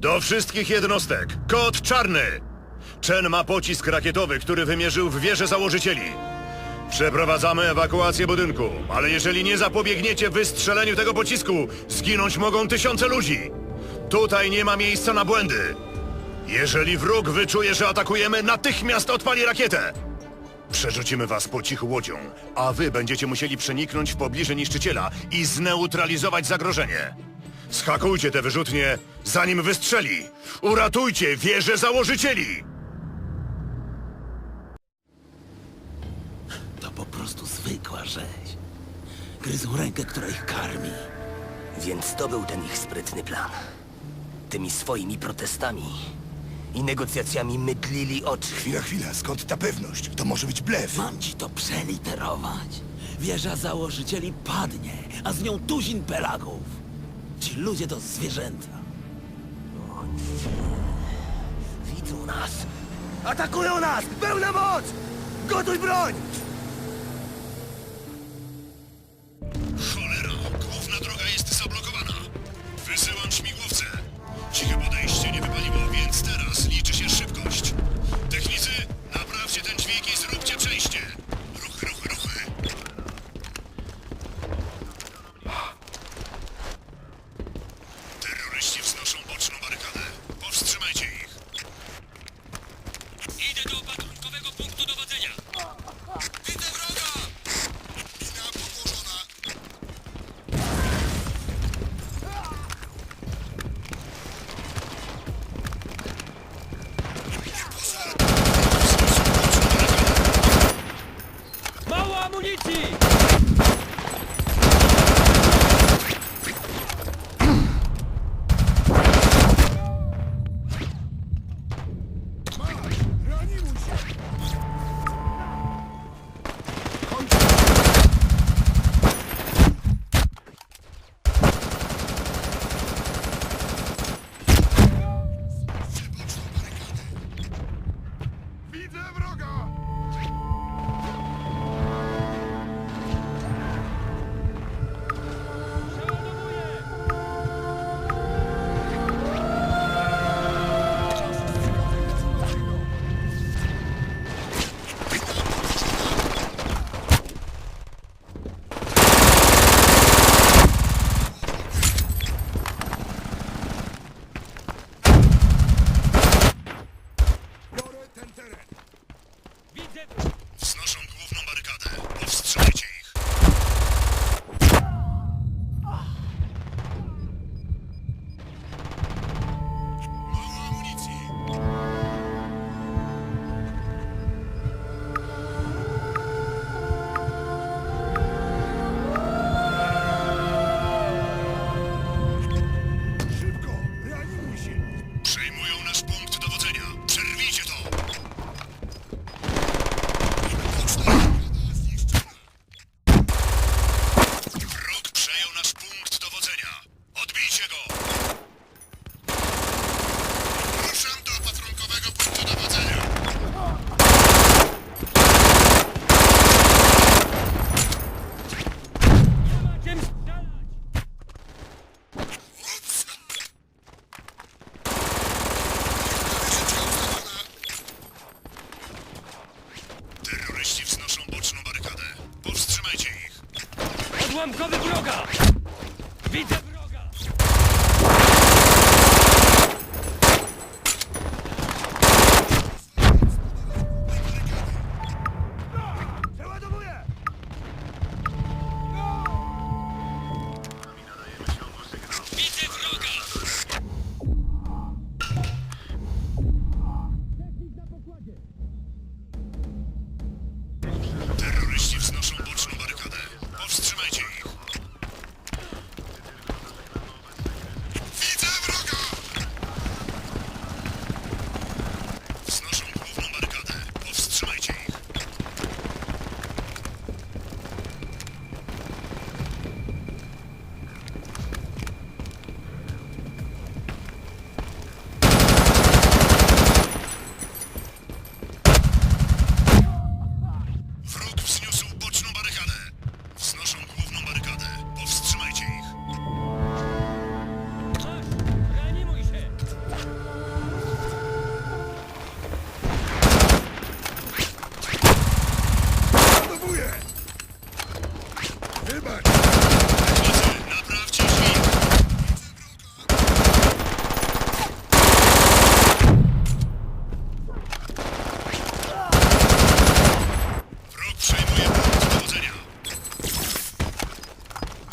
Do wszystkich jednostek. Kod czarny. Chen ma pocisk rakietowy, który wymierzył w wieżę założycieli. Przeprowadzamy ewakuację budynku, ale jeżeli nie zapobiegniecie wystrzeleniu tego pocisku, zginąć mogą tysiące ludzi. Tutaj nie ma miejsca na błędy. Jeżeli wróg wyczuje, że atakujemy, natychmiast odpali rakietę. Przerzucimy was po cichu łodzią, a wy będziecie musieli przeniknąć w pobliże niszczyciela i zneutralizować zagrożenie. Schakujcie te wyrzutnie, zanim wystrzeli! Uratujcie wieżę założycieli! To po prostu zwykła rzeź. Gryzą rękę, która ich karmi. Więc to był ten ich sprytny plan. Tymi swoimi protestami i negocjacjami mydlili oczy. Chwila, chwila, skąd ta pewność? To może być blef. Mam ci to przeliterować. Wieża założycieli padnie, a z nią tuzin pelagów. Ci ludzie to zwierzęta. Widzą nas! Atakują nas! Pełna moc! Gotuj broń!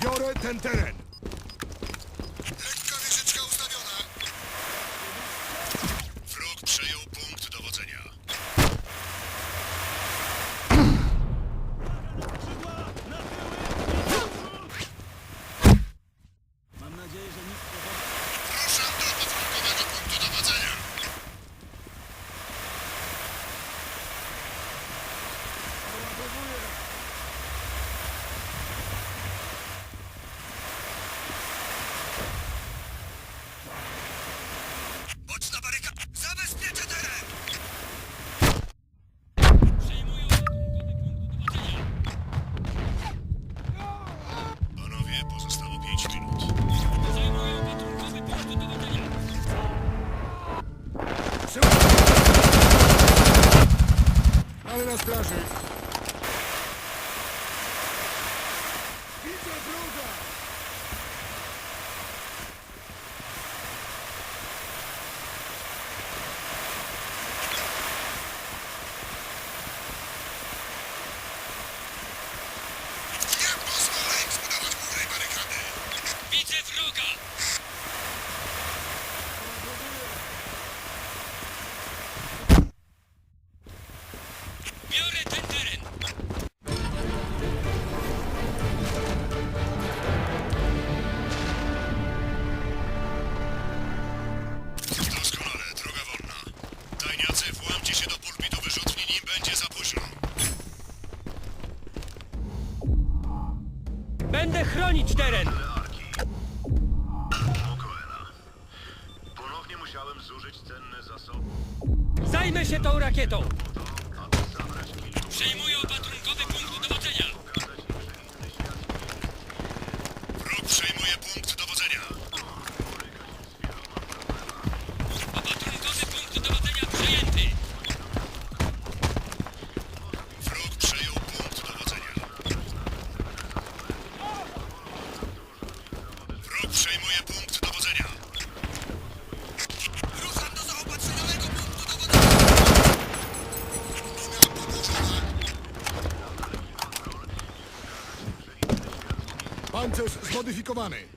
Biorę ten teren. Pozostało 5 minut. Zajmują patrunkowy poczty do dodania. Mamy na straży. Musiałem zużyć cenne zasoby. Zajmę się tą rakietą! Zmodyfikowany.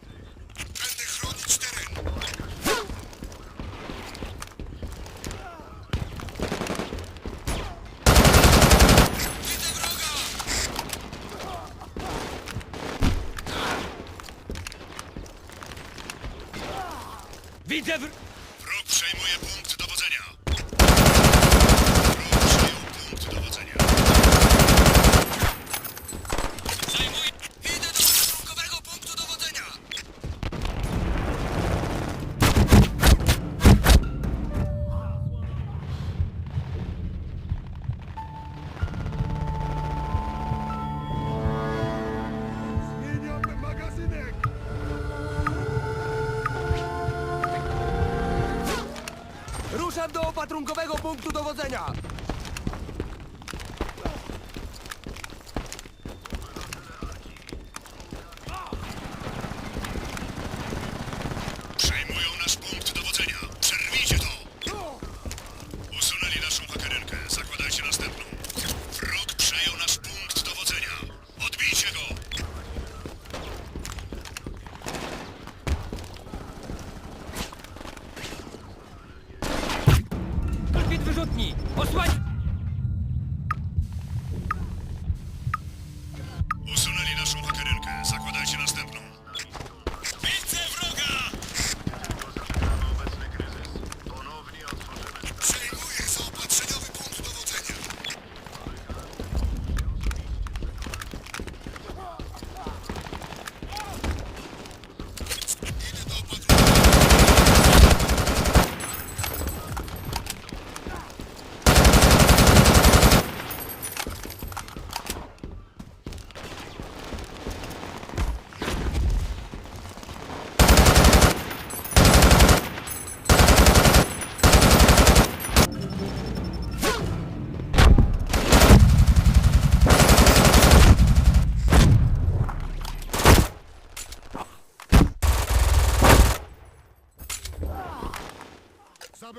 do opatrunkowego punktu dowodzenia!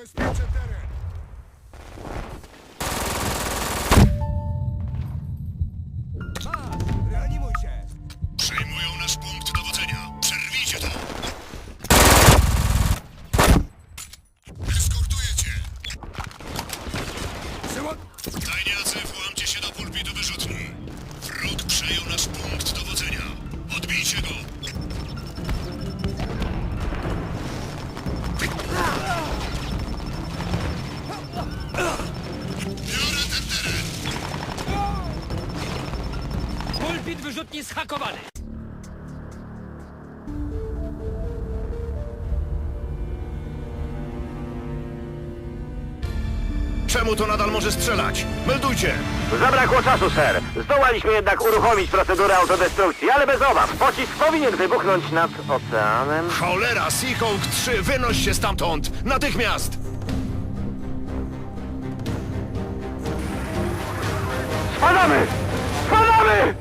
Забезпечте терен! Pulpit wyrzutni zhakowany. Czemu to nadal może strzelać? Meldujcie! Zabrakło czasu, ser. Zdołaliśmy jednak uruchomić procedurę autodestrukcji, ale bez obaw. Pocisk powinien wybuchnąć nad oceanem. Cholera, Seahawk 3, wynoś się stamtąd! Natychmiast! Spadamy! Spadamy!